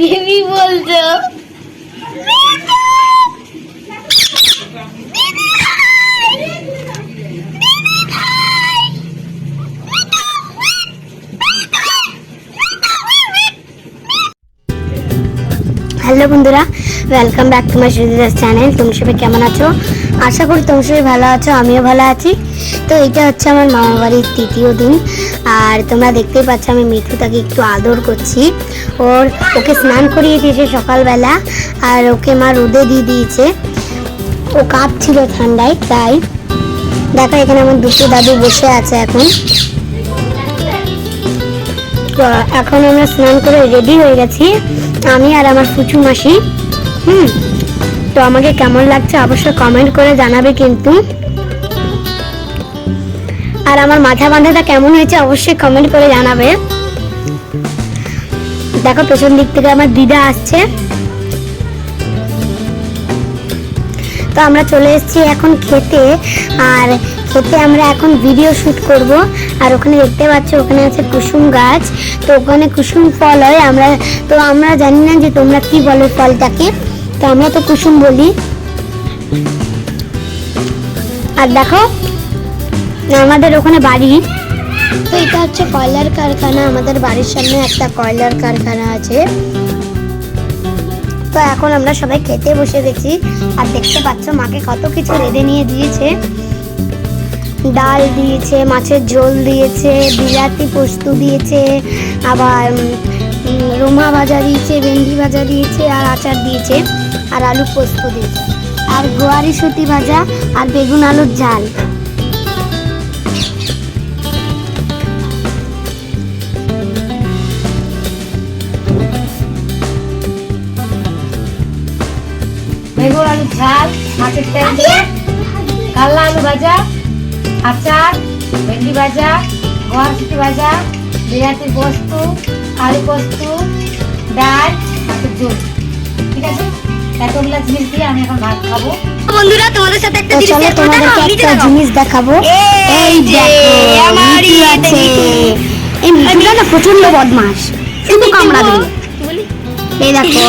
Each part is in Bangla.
বেবি বলছো? হ্যালো বন্ধুরা welcome back to my Sujidas channel তুমি সবাই কেমন আছো? আশা করি তুমি সবাই ভালো আছো, আমিও ভালো আছি। তো এটা হচ্ছে আমার মামা বাড়ির তৃতীয় দিন। আর তোমরা দেখতেই পাচ্ছ, আমি মিঠু তাকে একটু আদর করছি। ওর, ওকে স্নান করিয়ে দিয়েছে সকালবেলা, আর ওকে মা রোদে দিয়ে দিয়েছে। ও কাঁপছিল ঠান্ডায়, তাই দেখো এখানে আমার দুটো দাদু বসে আছে এখন। এখন আমরা স্নান করে রেডি হয়ে গেছি। আমি আর আমার ফুচু মাসি, হুম? তো আমাকে কেমন লাগছে অবশ্যই কমেন্ট করে জানাবে কিন্তু। আর আমার মাথা বাঁধাটা কেমন হয়েছে অবশ্যই কমেন্ট করে জানাবে। দেখো, পেছন দিক থেকে আমার দিদা আসছে। তো আমরা চলে এসেছি এখন খেতে, আর খেতে আমরা এখন ভিডিও শুট করব। আর ওখানে দেখতে পাচ্ছ, ওখানে আছে কুসুম গাছ। তো ওখানে কুসুম ফল হয়, আমরা তো আমরা জানি না যে তোমরা কি বলো ফলটাকে। তো আমরা তো কুসুম বলি। আর দেখো আমাদের ওখানে বাড়ি। তো এটা হচ্ছে কয়লার কারখানা, আমাদের বাড়ির সামনে একটা কয়লার কারখানা আছে। তো এখন আমরা সবাই খেতে বসে গেছি, আর দেখতে পাচ্ছ মাকে কত কিছু রেঁধে নিয়ে দিয়েছে। ডাল দিয়েছে, মাছের ঝোল দিয়েছে বিলাতি পোস্ত দিয়েছে, আবার রুমা ভাজা দিয়েছে, ভেন্ডি ভাজা দিয়েছে, আর আচার দিয়েছে। আর আলু পোস্ত দিয়েছে আর গোয়ারি সুতি ভাজা আর বেগুন আলুর ঝাল। বেগুন আলু ঝাল, মাছের তেল দিয়ে কাল্লা আলু ভাজা, আচার, ভেন্ডি ভাজা গোয়ারশুটি ভাজা বিলাতি পোস্ত, আলু পোস্ত, ডাল, মাছের ঝোল। ঠিক আছে? এতগুলা জিনিস দিয়ে আমি এখন ভাত খাব। বন্ধুরা তোমাদের সাথে একটা জিনিস একটা দেখাবো। এই দেখো আমার আছে। এই মিঠুটা না প্রচণ্ড বদমাস শুধু কামড়াবে এই দেখো।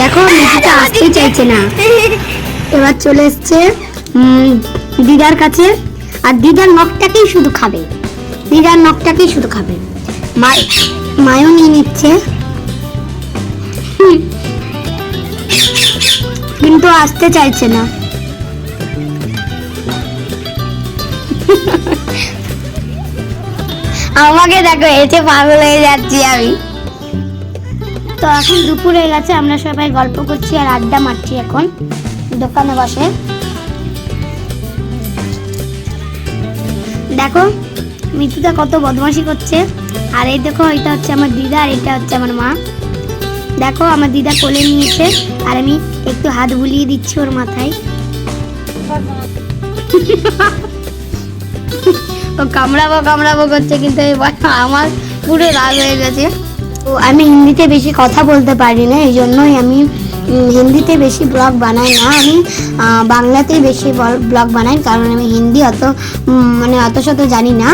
দেখো মিঠুটা আসতে চাইছে না। এবার চলে এসছে উম, দিদার কাছে। আর দিদার নখটাকেই শুধু খাবে। দিদার নখটাকেই শুধু খাবে। মায়ও নিয়ে নিচ্ছে। কিন্তু আসতে চাইছে না। আমাকে দেখো এসে পাগল হয়ে যাচ্ছি আমি। তো এখন দুপুর হয়ে গেছে আমরা সবাই গল্প করছি আর আড্ডা মারছি এখন। দোকানে বসে। দেখো মিতুটা কত বদমাশি করছে। আর এই দেখো, এটা হচ্ছে আমার দিদা আর এটা হচ্ছে আমার মা। দেখো, আমার দিদা কোলে নিয়েছে আর আমি একটু হাত বুলিয়ে দিচ্ছি ওর মাথায়। ও কামড়াবো কামড়াবো করছে, কিন্তু এবার আমার পুরো রাগ হয়ে গেছে। তো আমি হিন্দিতে বেশি কথা বলতে পারি না, এই জন্যই আমি হিন্দিতে বেশি ব্লগ বানাই না। আমি বাংলাতেই বেশি ব্লগ বানাই, কারণ আমি হিন্দি অত মানে অত শত জানি না।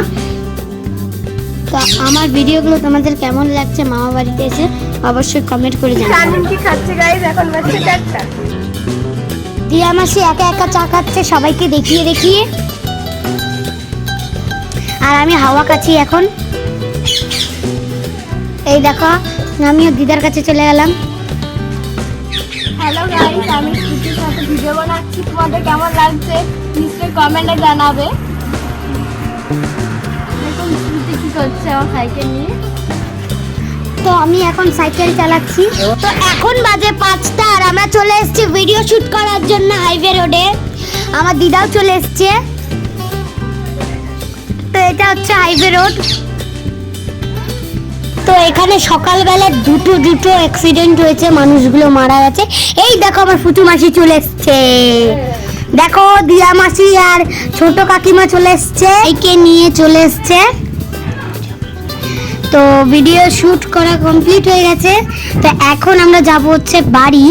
তো আমার ভিডিওগুলো তোমাদের কেমন লাগছে মামা বাড়িতে এসে অবশ্যই কমেন্ট করে জানাবে। কি খাচ্ছে গাইজ এখন বাজছে চারটা। দিয়া মাসি একা একা চা খাচ্ছে সবাইকে দেখিয়ে দেখিয়ে। আর আমি হাওয়া কাছি এখন। এই দেখো আমিও দিদার কাছে চলে গেলাম। হ্যালো গাইস আমি ভিডিও বানাচ্ছি। তোমাদের কেমন লাগছে? নিশ্চয়ই কমেন্টে জানাবে। করছে আমার সাইকেল নিয়ে। তো আমি এখন সাইকেল চালাচ্ছি। তো এখন বাজে পাঁচটা আর আমরা চলে এসেছি ভিডিও শুট করার জন্য হাইওয়ে রোডে আমার দিদাও চলে এসছে। তো এটা হচ্ছে হাইওয়ে রোড তো এখানে সকালবেলা দুটো দুটো অ্যাক্সিডেন্ট হয়েছে, মানুষগুলো মারা গেছে। এই দেখো আমার ফুটু মাসি চলে এসছে। দেখো দিয়া মাসি আর ছোট কাকিমা চলে এসছে। একে নিয়ে চলে এসছে। তো ভিডিও শুট করা কমপ্লিট হয়ে গেছে। তো এখন আমরা যাব হচ্ছে বাড়ি।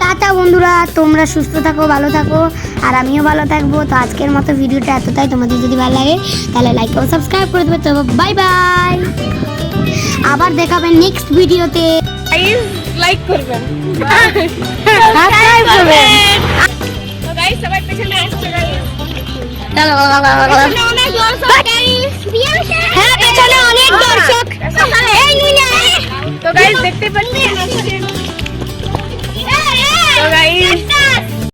টাটা বন্ধুরা তোমরা সুস্থ থাকো ভালো থাকো আর আমিও ভালো থাকব। তো আজকের মতো ভিডিওটা এতটাই। তোমাদের যদি ভালো লাগে তাহলে লাইক ও সাবস্ক্রাইব করে দেবে। তো বাই বাই আবার দেখাবেন নেক্সট ভিডিওতে লাইক করবেন। সাবস্ক্রাইব করবেন। তো গাইস সবাই পেছনে আসছে গাইস চলো অনেক দর্শক